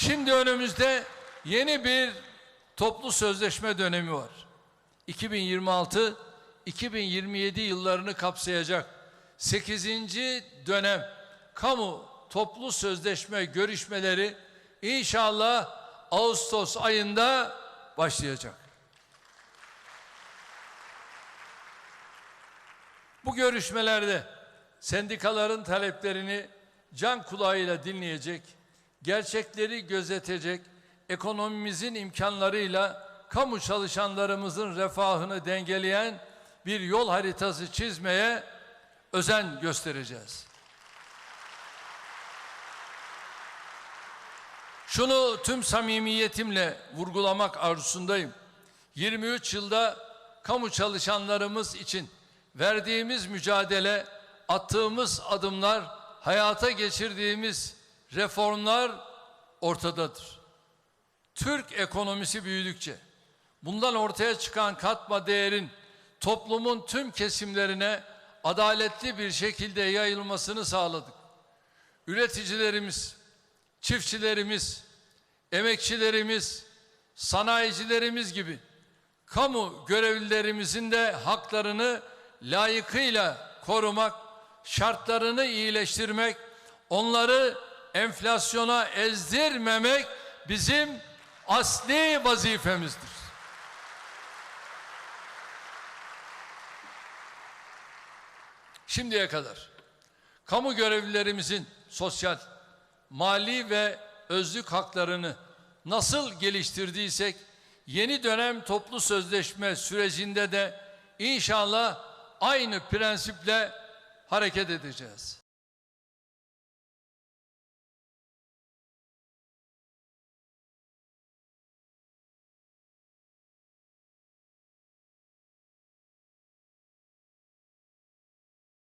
Şimdi önümüzde yeni bir toplu sözleşme dönemi var. 2026-2027 yıllarını kapsayacak 8. dönem kamu toplu sözleşme görüşmeleri inşallah Ağustos ayında başlayacak. Bu görüşmelerde sendikaların taleplerini can kulağıyla dinleyecek, gerçekleri gözetecek, ekonomimizin imkanlarıyla kamu çalışanlarımızın refahını dengeleyen bir yol haritası çizmeye özen göstereceğiz. Şunu tüm samimiyetimle vurgulamak arzusundayım. 23 yılda kamu çalışanlarımız için verdiğimiz mücadele, attığımız adımlar, hayata geçirdiğimiz reformlar ortadadır. Türk ekonomisi büyüdükçe bundan ortaya çıkan katma değerin toplumun tüm kesimlerine adaletli bir şekilde yayılmasını sağladık. Üreticilerimiz, çiftçilerimiz, emekçilerimiz, sanayicilerimiz gibi kamu görevlilerimizin de haklarını layıkıyla korumak, şartlarını iyileştirmek, onları enflasyona ezdirmemek bizim asli vazifemizdir. Şimdiye kadar kamu görevlilerimizin sosyal, mali ve özlük haklarını nasıl geliştirdiysek yeni dönem toplu sözleşme sürecinde de inşallah aynı prensiple hareket edeceğiz.